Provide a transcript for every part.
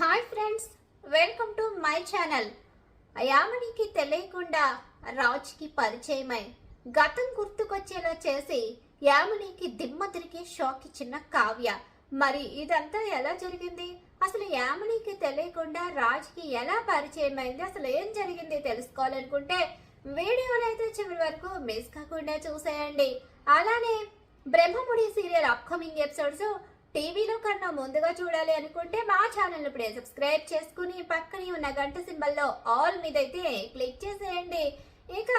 Hi friends welcome to my channel. యామనికి తెలియకుండా రాజ్కి పరిచయమై గతం గుర్తుకొచ్చేలా చేసి యామనికి దిమ్మ తిరిగి షాక్ ఇచ్చిన కావ్య. మరి ఇదంతా ఎలా జరిగింది? అసలు యామనికి తెలియకుండా రాజ్కి ఎలా పరిచయమైంది? అసలు ఏం జరిగింది తెలుసుకోవాలనుకుంటే వీడియోలు అయితే చివరి వరకు మిస్ కాకుండా చూసేయండి. అలానే బ్రహ్మముడి సీరియల్ అప్కమింగ్ ఎపిసోడ్స్ టీవీలో కన్నా ముందుగా చూడాలి అనుకుంటే మా ఛానల్ ఇప్పుడే సబ్స్క్రైబ్ చేసుకుని పక్కనే ఉన్న గంట సింబల్లో ఆల్ మీద అయితే క్లిక్ చేసేయండి. ఇక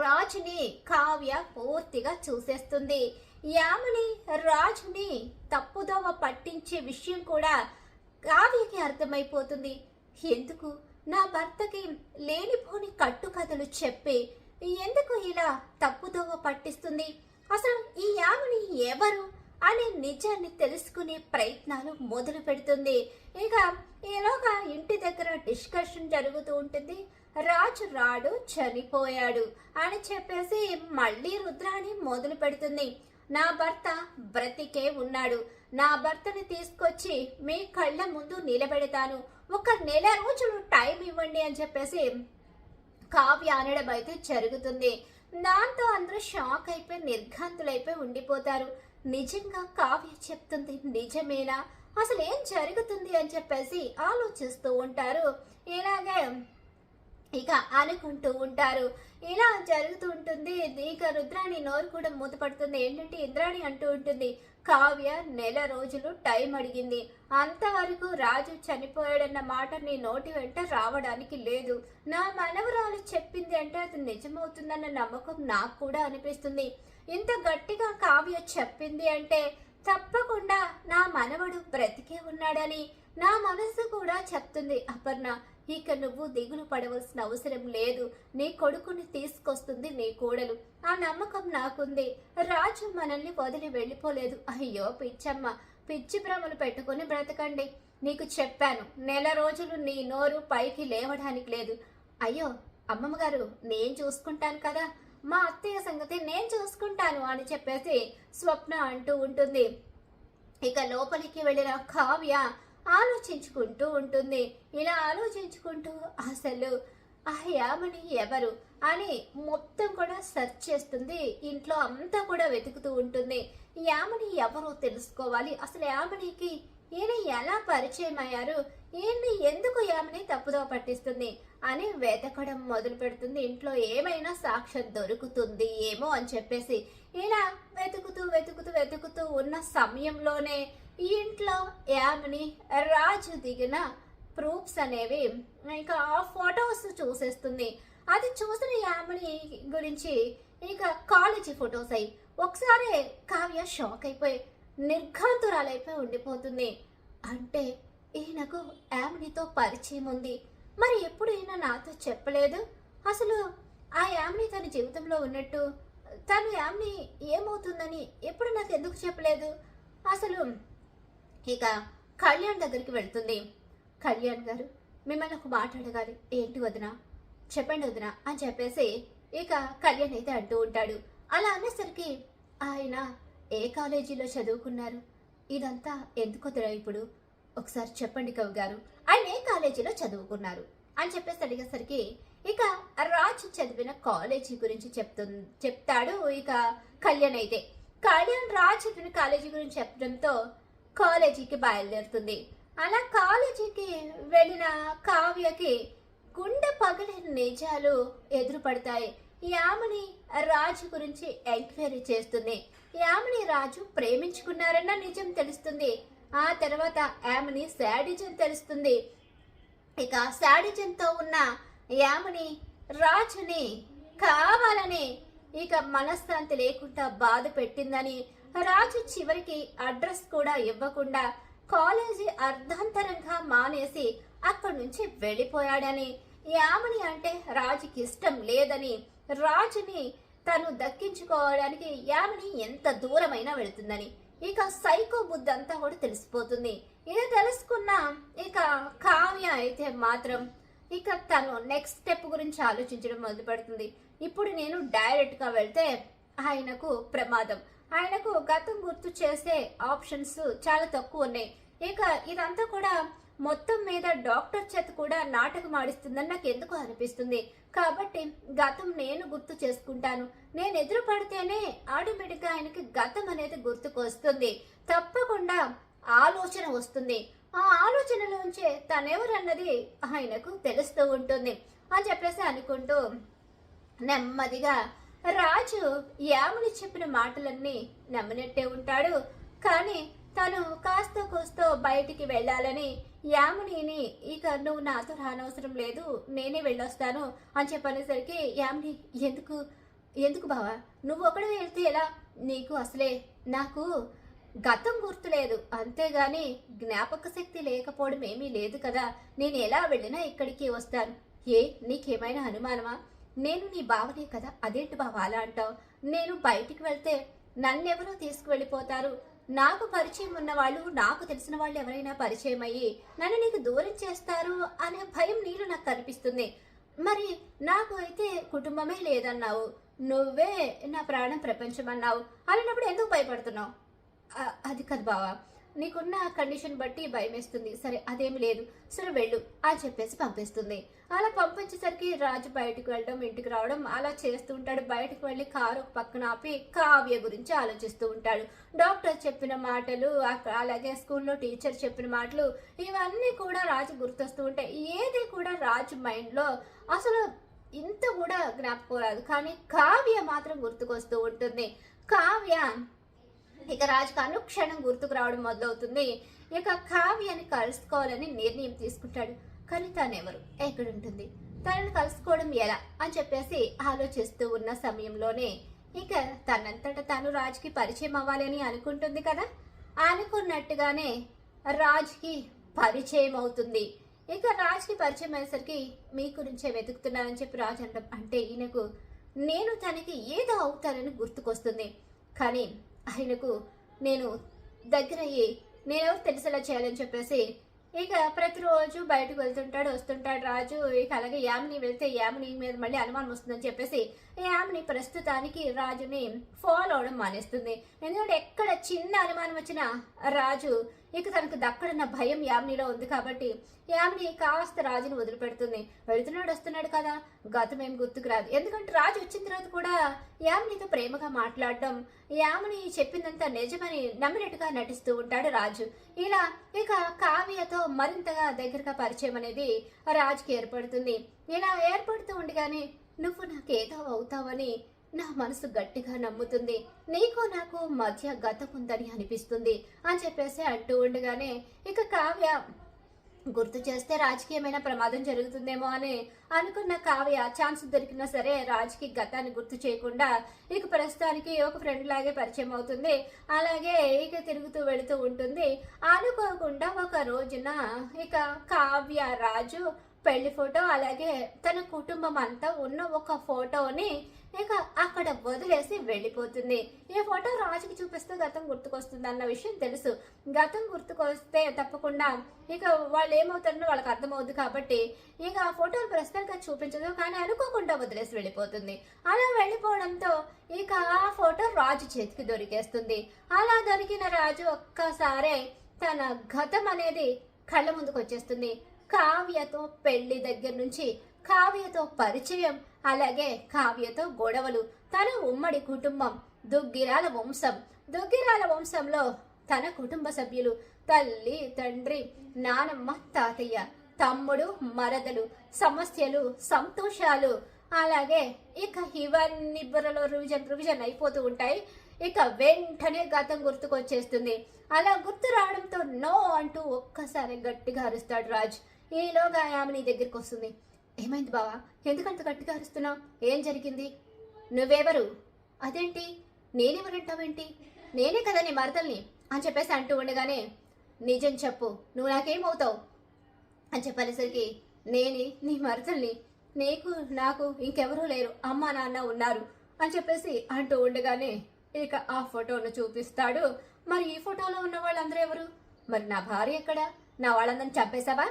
రాజుని కావ్య పూర్తిగా చూసేస్తుంది. యాముని రాజుని తప్పుదోవ పట్టించే విషయం కూడా కావ్యకి అర్థమైపోతుంది. ఎందుకు? నా భర్తకి లేనిపోని కట్టుకథలు చెప్పి ఎందుకు ఇలా తప్పుదోవ పట్టిస్తుంది? అసలు ఈ యాముని ఎవరు? అనే నిజాన్ని తెలుసుకునే ప్రయత్నాలు మొదలు పెడుతుంది. ఇక ఈలోగా ఇంటి దగ్గర డిస్కషన్ జరుగుతూ ఉంటుంది. రాజు రాడు చనిపోయాడు అని చెప్పేసి మళ్ళీ రుద్రాని మొదలు పెడుతుంది. నా భర్త బ్రతికే ఉన్నాడు. నా భర్తని తీసుకొచ్చి మీ కళ్ళ ముందు నిలబెడతాను. ఒక నెల రోజులు టైం ఇవ్వండి అని చెప్పేసి కావ్య అనడం అయితే జరుగుతుంది. దాంతో అందరూ షాక్ అయిపోయి నిర్ఘాంతులైపోయి ఉండిపోతారు. నిజంగా కావ్య చెప్తుంది నిజమేనా? అసలు ఏం జరుగుతుంది అని చెప్పేసి ఆలోచిస్తూ ఉంటారు. ఇలాగే ఇక అనుకుంటూ ఉంటారు. ఇలా జరుగుతూ ఉంటుంది. ఇక రుద్రాణి నోరు కూడా మూతపడుతుంది ఏంటంటే ఇంద్రాణి అంటూ ఉంటుంది. కావ్య నెల రోజులు టైం అడిగింది. అంతవరకు రాజు చనిపోయాడన్న మాట నీ నోటి వెంట రావడానికి లేదు. నా మనవరాలు చెప్పింది అంటే అది నిజమవుతుందన్న నమ్మకం నాకు కూడా అనిపిస్తుంది. ఇంత గట్టిగా కావ్య చెప్పింది అంటే తప్పకుండా నా మనవడు బ్రతికే ఉన్నాడని నా మనసు కూడా చెప్తుంది అపర్ణ. ఇక నువ్వు దిగులు పడవలసిన అవసరం లేదు. నీ కొడుకుని తీసుకొస్తుంది నీ కోడలు. ఆ నమ్మకం నాకుంది. రాజు మనల్ని వదిలి వెళ్ళిపోలేదు. అయ్యో పిచ్చమ్మ. పిచ్చి భ్రమలు పెట్టుకుని బ్రతకండి. నీకు చెప్పాను నెల రోజులు నీ నోరు పైకి లేవడానికి లేదు. అయ్యో అమ్మమ్మ గారు నేను చూసుకుంటాను కదా. మా అత్తయ్య సంగతి నేను చూసుకుంటాను అని చెప్పేసి స్వప్న అంటూ ఉంటుంది. ఇక లోపలికి వెళ్ళిన కావ్య ఆలోచించుకుంటూ ఉంటుంది. ఇలా ఆలోచించుకుంటూ అసలు ఆ యామని ఎవరు అని మొత్తం కూడా సెర్చ్ చేస్తుంది. ఇంట్లో అంతా కూడా వెతుకుతూ ఉంటుంది. యామని ఎవరో తెలుసుకోవాలి. అసలు యామనికి ఈయన ఎలా పరిచయం అయ్యారు? ఈయన్ని ఎందుకు యామని తప్పుదో పట్టిస్తుంది అని వెతకడం మొదలు పెడుతుంది. ఇంట్లో ఏమైనా సాక్ష్యం దొరుకుతుంది ఏమో అని చెప్పేసి ఇలా వెతుకుతూ వెతుకుతూ వెతుకుతూ ఉన్న సమయంలోనే ఇంట్లో యామిని రాజు దిగిన ప్రూఫ్స్ అనేవి ఇంకా ఆ ఫొటోస్ చూసేస్తుంది. అది చూసిన యామిని గురించి ఇంకా కాలేజీ ఫొటోస్ అయ్యి ఒకసారి కావ్య షాక్ అయిపోయి నిర్ఘాంతురాలైపోయి ఉండిపోతుంది. అంటే ఈయనకు యామినితో పరిచయం ఉంది. మరి ఎప్పుడు ఈయన నాతో చెప్పలేదు? అసలు ఆ యామిని తన జీవితంలో ఉన్నట్టు తను యామిని ఏమవుతుందని ఎప్పుడు నాకు ఎందుకు చెప్పలేదు? అసలు ఇక కళ్యాణ్ దగ్గరికి వెళ్తుంది. కళ్యాణ్ గారు మిమ్మల్ని ఒక మాట అడగాలి. ఏంటి వదిన? చెప్పండి వదిన అని చెప్పేసి ఇక కళ్యాణ్ అయితే అంటూ ఉంటాడు. అలా అనేసరికి ఆయన ఏ కాలేజీలో చదువుకున్నారు? ఇదంతా ఎందుకు ఇప్పుడు. ఒకసారి చెప్పండి కవి గారు. ఆయన ఏ కాలేజీలో చదువుకున్నారు? అని చెప్పేసి అడిగేసరికి ఇక రాజు చదివిన కాలేజీ గురించి చెప్తు చెప్తాడు ఇక కళ్యాణ్ అయితే. కళ్యాణ్ రాజ్ చదివిన కాలేజీ గురించి చెప్పడంతో కాలేజీకి బయలుదేరుతుంది. అలా కాలేజీకి వెళ్ళిన కావ్యకి గుండె పగిలే నిజాలు ఎదురుపడతాయి. యామిని రాజు గురించి ఎంక్వైరీ చేస్తుంది. యామిని రాజు ప్రేమించుకున్నారన్న నిజం తెలుస్తుంది. ఆ తర్వాత యామిని శాడిజం తెలుస్తుంది. ఇక శాడిజంతో ఉన్న యామిని రాజుని కావాలని ఇక మనశ్శాంతి లేకుండా బాధ పెట్టిందని రాజు చివరికి అడ్రస్ కూడా ఇవ్వకుండా కాలేజీ అర్ధాంతరంగా మానేసి అక్కడి నుంచి వెళ్ళిపోయాడని యామని అంటే రాజుకి ఇష్టం లేదని రాజుని తను దక్కించుకోవడానికి యామిని ఎంత దూరమైనా వెళుతుందని. ఇక సైకో బుద్ధి అంతా కూడా తెలిసిపోతుంది. ఇది తెలుసుకున్న ఇక కావ్య అయితే మాత్రం ఇక తను నెక్స్ట్ స్టెప్ గురించి ఆలోచించడం మొదలు పెడుతుంది ఇప్పుడు నేను డైరెక్ట్గా వెళ్తే ఆయనకు ప్రమాదం. ఆయనకు గతం గుర్తు చేసే ఆప్షన్స్ చాలా తక్కువ ఉన్నాయి. ఇక ఇదంతా కూడా మొత్తం మీద డాక్టర్ చేత కూడా నాటకం ఆడిస్తుందని నాకు ఎందుకు అనిపిస్తుంది. కాబట్టి గతం నేను గుర్తు చేసుకుంటాను. నేను ఎదురు పడితేనే ఆటోమేటిక్గా ఆయనకి గతం అనేది గుర్తుకు వస్తుంది. తప్పకుండా ఆలోచన వస్తుంది. ఆ ఆలోచనలోంచే తనెవరన్నది ఆయనకు తెలుస్తూ ఉంటుంది. అని చెప్పేసి అనుకుంటూ నెమ్మదిగా రాజు యాముని చెప్పిన మాటలన్నీ నమ్మినట్టే ఉంటాడు. కానీ తను కాస్త కూస్తో బయటికి వెళ్ళాలని యామునిని ఇక నువ్వు నాతో రానవసరం లేదు నేనే వెళ్ళొస్తాను అని చెప్పనేసరికి యాముని ఎందుకు? ఎందుకు బావా? నువ్వు ఒకడే వెళ్తే ఎలా? నీకు అసలే నాకు గతం గుర్తులేదు అంతేగాని జ్ఞాపక శక్తి లేకపోవడం ఏమీ లేదు కదా. నేను ఎలా వెళ్ళినా ఇక్కడికి వస్తాను. ఏ? నీకేమైనా అనుమానమా? నేను నీ బావనే కదా అదేంటి బావ అలా అంటావు? నేను బయటికి వెళ్తే నన్నెవరో తీసుకువెళ్ళిపోతారు. నాకు పరిచయం ఉన్న వాళ్ళు నాకు తెలిసిన వాళ్ళు ఎవరైనా పరిచయం అయ్యి నన్ను నీకు దూరం చేస్తారు అనే భయం నీలో నాకు కనిపిస్తుంది. మరి నాకు అయితే కుటుంబమే లేదన్నావు. నువ్వే నా ప్రాణం ప్రపంచం అన్నావు అలాంటప్పుడు ఎందుకు భయపడుతున్నావు? అది కాదు బావా. నీకున్న కండిషన్ బట్టి భయం వేస్తుంది సరే అదేమి లేదు. సరే వెళ్ళు అని చెప్పేసి పంపిస్తుంది. అలా పంపించేసరికి రాజు బయటకు వెళ్ళడం ఇంటికి రావడం అలా చేస్తూ ఉంటాడు. బయటకు వెళ్ళి కారు ఒక పక్కన ఆపి కావ్య గురించి ఆలోచిస్తూ ఉంటాడు. డాక్టర్ చెప్పిన మాటలు అలాగే స్కూల్లో టీచర్ చెప్పిన మాటలు ఇవన్నీ కూడా రాజు గుర్తొస్తూ ఉంటాయి ఏది కూడా రాజు మైండ్లో అసలు ఇంత కూడా జ్ఞాపకం రాదు. కానీ కావ్య మాత్రం గుర్తుకొస్తూ ఉంటుంది. కావ్య ఇక రాజుకు అనుక్షణం గుర్తుకు రావడం మొదలవుతుంది. ఇక కావ్యాన్ని కలుసుకోవాలని నిర్ణయం తీసుకుంటాడు. కానీ తనెవరు ఎక్కడుంటుంది? తనను కలుసుకోవడం ఎలా? అని చెప్పేసి ఆలోచిస్తూ ఉన్న సమయంలోనే ఇక తనంతట తాను రాజుకి పరిచయం అవ్వాలని అనుకుంటుంది కదా? అనుకున్నట్టుగానే రాజుకి పరిచయం అవుతుంది. ఇక రాజుకి పరిచయం అయ్యేసరికి మీ గురించే వెతుకుతున్నానని చెప్పి రాజు అంటాం అంటే ఈయనకు నేను తనకి ఏదో అవుతానని గుర్తుకొస్తుంది. కానీ ఆయనకు నేను దగ్గర అయ్యి నేనెవరు తెలిసేలా చేయాలని చెప్పేసి ఇక ప్రతిరోజు బయటకు వెళ్తుంటాడు వస్తుంటాడు రాజు. ఇక అలాగే యామిని వెళ్తే యామిని మీద మళ్ళీ అనుమానం వస్తుందని చెప్పేసి ఆమెని ప్రస్తుతానికి రాజుని ఫాలో అవడం మానేస్తుంది. ఎందుకంటే ఎక్కడ చిన్న అనుమానం వచ్చినా రాజు ఇక తనకు దక్కడన్న భయం యామినిలో ఉంది కాబట్టి యామిని కాస్త రాజుని వదిలిపెడుతుంది. వెళుతున్నాడు వస్తున్నాడు కదా. గతం ఏం గుర్తుకు రాదు. ఎందుకంటే రాజు వచ్చిన తర్వాత కూడా యామినితో ప్రేమగా మాట్లాడడం యామిని చెప్పిందంతా నిజమని నమ్మినట్టుగా నటిస్తూ ఉంటాడు రాజు. ఇలా ఇక కావ్యతో మరింతగా దగ్గరగా పరిచయం అనేది రాజుకి ఏర్పడుతుంది. ఇలా ఏర్పడుతూ ఉండగానే నువ్వు నాకేదో అవుతావని నా మనసు గట్టిగా నమ్ముతుంది. నీకు నాకు మధ్య గతం ఉందని అనిపిస్తుంది అని చెప్పేసి అంటూ ఉండగానే ఇక కావ్య గుర్తు చేస్తే రాజకీయమైన ప్రమాదం జరుగుతుందేమో అని అనుకున్న కావ్య ఛాన్స్ దొరికినా సరే రాజ్కి గతాన్ని గుర్తు చేయకుండా ఇక ప్రస్తుతానికి ఒక ఫ్రెండ్ లాగే పరిచయం అవుతుంది. అలాగే ఇక తిరుగుతూ వెళుతూ ఉంటుంది. అనుకోకుండా ఒక రోజున ఇక కావ్య రాజు పెళ్ళి ఫోటో అలాగే తన కుటుంబం అంతా ఉన్న ఒక ఫోటోని ఇక అక్కడ వదిలేసి వెళ్ళిపోతుంది. ఈ ఫోటో రాజుకి చూపిస్తే గతం గుర్తుకొస్తుంది అన్న విషయం తెలుసు. గతం గుర్తుకొస్తే తప్పకుండా ఇక వాళ్ళు ఏమవుతారో వాళ్ళకి అర్థమవుద్ది కాబట్టి ఇక ఆ ఫోటోలు ప్రస్తుతానికి చూపించదు కానీ అనుకోకుండా వదిలేసి వెళ్ళిపోతుంది. అలా వెళ్ళిపోవడంతో ఇక ఆ ఫోటో రాజు చేతికి దొరికేస్తుంది. అలా దొరికిన రాజు ఒక్కసారే తన గతం అనేది కళ్ళ ముందుకు వచ్చేస్తుంది. కావ్యతో పెళ్ళి దగ్గర నుంచి కావ్యతో పరిచయం అలాగే కావ్యతో గొడవలు. తన ఉమ్మడి కుటుంబం దుగ్గిరాల వంశం. దుగ్గిరాల వంశంలో తన కుటుంబ సభ్యులు తల్లి తండ్రి నానమ్మ తాతయ్య. తమ్ముడు మరదలు సమస్యలు సంతోషాలు. అలాగే ఇక ఇవన్నీ బుర్రలో రివిజన్ రివిజన్ అయిపోతూ ఉంటాయి. ఇక వెంటనే గతం గుర్తుకొచ్చేస్తుంది. అలా గుర్తు రావడంతో నో అంటూ ఒక్కసారి గట్టిగా అరుస్తాడు రాజ్. ఈలోగా ఆమె నీ దగ్గరికి వస్తుంది. ఏమైంది బావా? ఎందుకంత గట్టిగా అరుస్తున్నావు? ఏం జరిగింది? నువ్వెవరు? అదేంటి? నేనెవరంటావేంటి? నేనే కదా నీ మరదల్ని? అని చెప్పేసి అంటూ ఉండగానే నిజం చెప్పు నువ్వు నాకేమవుతావు? అని చెప్పేసరికి నేనే నీ మరదల్ని. నీకు నాకు ఇంకెవరూ లేరు. అమ్మ నాన్న ఉన్నారు. అని చెప్పేసి అంటూ ఉండగానే ఇక ఆ ఫోటోను చూపిస్తాడు. మరి ఈ ఫోటోలో ఉన్న వాళ్ళందరూ ఎవరు? మరి నా భార్య ఎక్కడ? నా వాళ్ళందరిని చంపేశావా?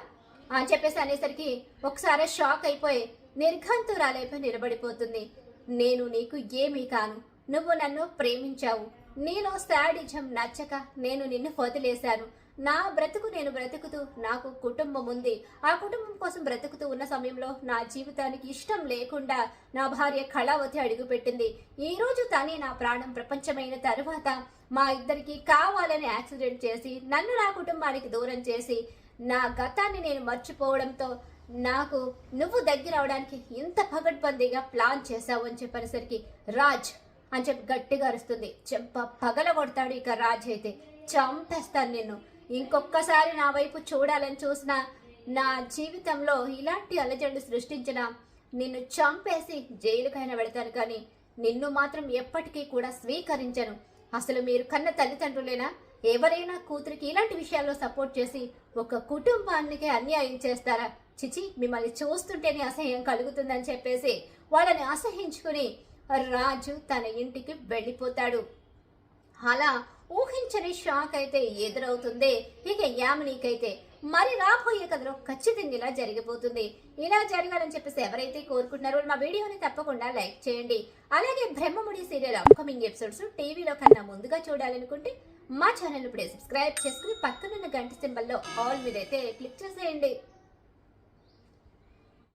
అని చెప్పేసి అనేసరికి ఒకసారి షాక్ అయిపోయి నిర్ఘంతురాలైపోయి నిలబడిపోతుంది. నేను నీకు ఏమీ కాను. నువ్వు నన్ను ప్రేమించావు. నీలో శాడిజం నచ్చక నేను నిన్ను వదిలేశాను. నా బ్రతుకు నేను బ్రతుకుతూ నాకు కుటుంబం ఉంది. ఆ కుటుంబం కోసం బ్రతుకుతూ ఉన్న సమయంలో నా జీవితానికి ఇష్టం లేకుండా నా భార్య కళావతి అడుగుపెట్టింది. ఈ రోజు తనే నా ప్రాణం ప్రపంచమైన తరువాత మా ఇద్దరికి కావాలని యాక్సిడెంట్ చేసి నన్ను నా కుటుంబానికి దూరం చేసి నా గతాన్ని నేను మర్చిపోవడంతో నాకు నువ్వు దగ్గర అవడానికి ఇంత పగడ్బందీగా ప్లాన్ చేశావు అని చెప్పనేసరికి రాజ్ అని చెప్పి గట్టిగా అరుస్తుంది. చెంప పగల కొడతాడు ఇక రాజ్ అయితే. చంపేస్తాను నిన్ను. ఇంకొక్కసారి నా వైపు చూడాలని చూసినా నా జీవితంలో ఇలాంటి అలజడి సృష్టించిన నిన్ను చంపేసి జైలుకైనా పెడతాను కానీ నిన్ను మాత్రం ఎప్పటికీ కూడా స్వీకరించను. అసలు మీరు కన్న తల్లిదండ్రులేనా? ఎవరైనా కూతురికి ఇలాంటి విషయాల్లో సపోర్ట్ చేసి ఒక కుటుంబానికి అన్యాయం చేస్తారా? చిచి మిమ్మల్ని చూస్తుంటేనే అసహ్యం కలుగుతుందని చెప్పేసి వాళ్ళని అసహించుకుని రాజు తన ఇంటికి వెళ్ళిపోతాడు. అలా ఊహించని షాక్ అయితే ఎదురవుతుంది. ఇక యామినీకైతే మరి రాబోయే కథలో ఖచ్చితంగా ఇలా జరిగిపోతుంది. ఇలా జరగాలని చెప్పేసి ఎవరైతే కోరుకుంటున్నారో మా వీడియోని తప్పకుండా లైక్ చేయండి. అలాగే బ్రహ్మముడి సీరియల్ అప్కమింగ్ ఎపిసోడ్స్ టీవీలో కన్నా ముందుగా చూడాలనుకుంటే మా ఛానల్ ఇప్పుడే సబ్స్క్రైబ్ చేసుకుని పక్కనున్న గంట సింబల్లో ఆల్ మీద అయితే క్లిక్ చేసేయండి.